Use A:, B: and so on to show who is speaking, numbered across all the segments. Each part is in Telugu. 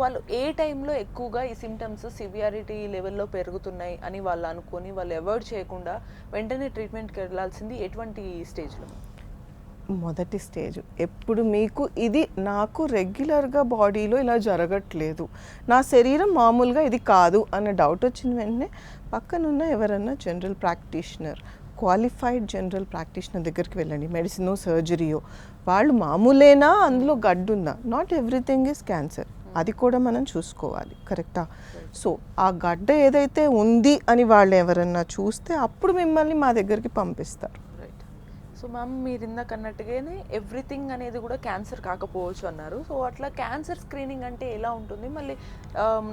A: వాళ్ళు ఏ టైంలో ఎక్కువగా ఈ సిమ్టమ్స్ సివియారిటీ లెవెల్లో పెరుగుతున్నాయి అని వాళ్ళు అనుకొని వాళ్ళు అవాయిడ్ చేయకుండా వెంటనే ట్రీట్మెంట్కి వెళ్ళాల్సింది ఎటువంటి స్టేజ్లో
B: మొదటి స్టేజ్ ఎప్పుడు మీకు ఇది నాకు రెగ్యులర్గా బాడీలో ఇలా జరగట్లేదు. నా శరీరం మామూలుగా ఇది కాదు అన్న డౌట్ వచ్చిన వెంటనే పక్కనున్న ఎవరన్నా general practitioner qualified general practitioner దగ్గరికి వెళ్ళండి. మెడిసినో సర్జరీయో వాళ్ళు మామూలేనా? అందులో గడ్డుందా? నాట్ ఎవ్రీథింగ్ ఈజ్ క్యాన్సర్ అది కూడా మనం చూసుకోవాలి కరెక్టా? సో ఆ గడ్డ ఏదైతే ఉంది అని వాళ్ళు ఎవరన్నా చూస్తే అప్పుడు మిమ్మల్ని మా దగ్గరికి పంపిస్తారు.
A: రైట్ సో మ్యామ్ మీరు ఇందాక అన్నట్టుగానే ఎవ్రీథింగ్ అనేది కూడా క్యాన్సర్ కాకపోవచ్చు అన్నారు. సో అట్లా క్యాన్సర్ స్క్రీనింగ్ అంటే ఎలా ఉంటుంది? మళ్ళీ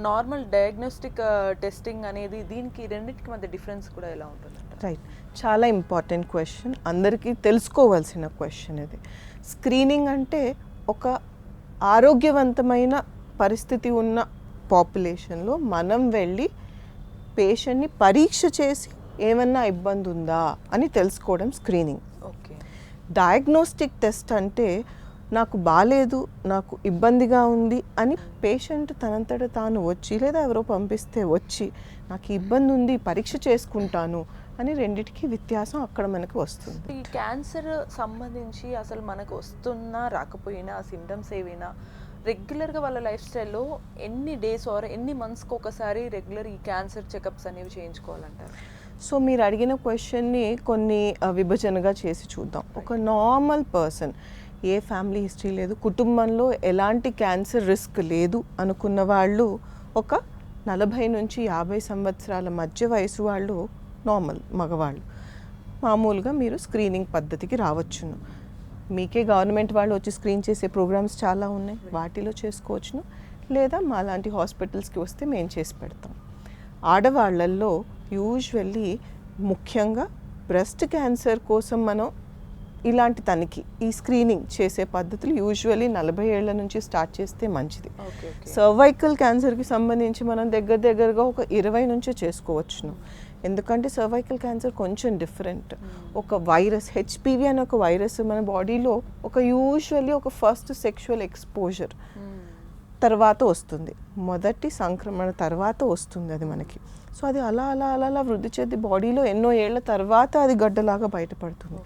A: నార్మల్ డయాగ్నోస్టిక్ టెస్టింగ్ అనేది దీనికి రెండింటికి మధ్య డిఫరెన్స్ కూడా ఎలా ఉంటుంది
B: రైట్ చాలా ఇంపార్టెంట్ క్వశ్చన్ అందరికీ తెలుసుకోవాల్సిన క్వశ్చన్ ఇది. స్క్రీనింగ్ అంటే ఒక ఆరోగ్యవంతమైన పరిస్థితి ఉన్న పాపులేషన్లో మనం వెళ్ళి పేషెంట్ని పరీక్ష చేసి ఏమన్నా ఇబ్బంది ఉందా అని తెలుసుకోవడం స్క్రీనింగ్.
A: ఓకే.
B: డయాగ్నోస్టిక్ టెస్ట్ అంటే నాకు బాగాలేదు నాకు ఇబ్బందిగా ఉంది అని పేషెంట్ తనంతట తాను వచ్చి లేదా ఎవరో పంపిస్తే వచ్చి నాకు ఇబ్బంది ఉంది పరీక్ష చేసుకుంటాను అని రెండిటికి వ్యత్యాసం అక్కడ మనకు వస్తుంది.
A: ఈ క్యాన్సర్ సంబంధించి అసలు మనకు వస్తున్నా రాకపోయినా సిమ్టమ్స్ ఏవైనా రెగ్యులర్గా వాళ్ళ లైఫ్ స్టైల్లో ఎన్ని డేస్ ఆర్ ఎన్ని మంత్స్కి ఒకసారి రెగ్యులర్ ఈ క్యాన్సర్ చెకప్స్ అనేవి చేయించుకోవాలంటారు?
B: సో మీరు అడిగిన క్వశ్చన్ని కొన్ని విభజనగా చేసి చూద్దాం. ఒక నార్మల్ పర్సన్ ఏ ఫ్యామిలీ హిస్టరీ లేదు కుటుంబంలో ఎలాంటి క్యాన్సర్ రిస్క్ లేదు అనుకున్న వాళ్ళు ఒక నలభై నుంచి యాభై సంవత్సరాల మధ్య వయసు వాళ్ళు నార్మల్ మగవాళ్ళు. మామూలుగా మీరు స్క్రీనింగ్ పద్ధతికి రావచ్చును. మీకే గవర్నమెంట్ వాళ్ళు వచ్చి స్క్రీన్ చేసే ప్రోగ్రామ్స్ చాలా ఉన్నాయి. వాటిలో చేసుకోవచ్చును. లేదా మా లాంటి హాస్పిటల్స్కి వస్తే మేము చేసి పెడతాం. ఆడవాళ్ళల్లో యూజువల్లీ ముఖ్యంగా బ్రెస్ట్ క్యాన్సర్ కోసం మనం ఇలాంటి తనిఖీ ఈ స్క్రీనింగ్ చేసే పద్ధతులు యూజువల్లీ నలభై ఏళ్ళ నుంచి స్టార్ట్ చేస్తే మంచిది. సర్వైకల్ క్యాన్సర్కి సంబంధించి మనం దగ్గర దగ్గరగా ఒక ఇరవై నుంచే చేసుకోవచ్చును. ఎందుకంటే సర్వైకల్ క్యాన్సర్ కొంచెం డిఫరెంట్ ఒక వైరస్ హెచ్పివి అనే ఒక వైరస్ మన బాడీలో ఒక యూజువల్లీ ఒక ఫస్ట్ సెక్షువల్ ఎక్స్పోజర్ తర్వాత వస్తుంది. మొదటి సంక్రమణ తర్వాత వస్తుంది అది మనకి. సో అది అలా అలా అలా అలా వృద్ధి చెంది బాడీలో ఎన్నో ఏళ్ళ తర్వాత అది గడ్డలాగా బయటపడుతుంది.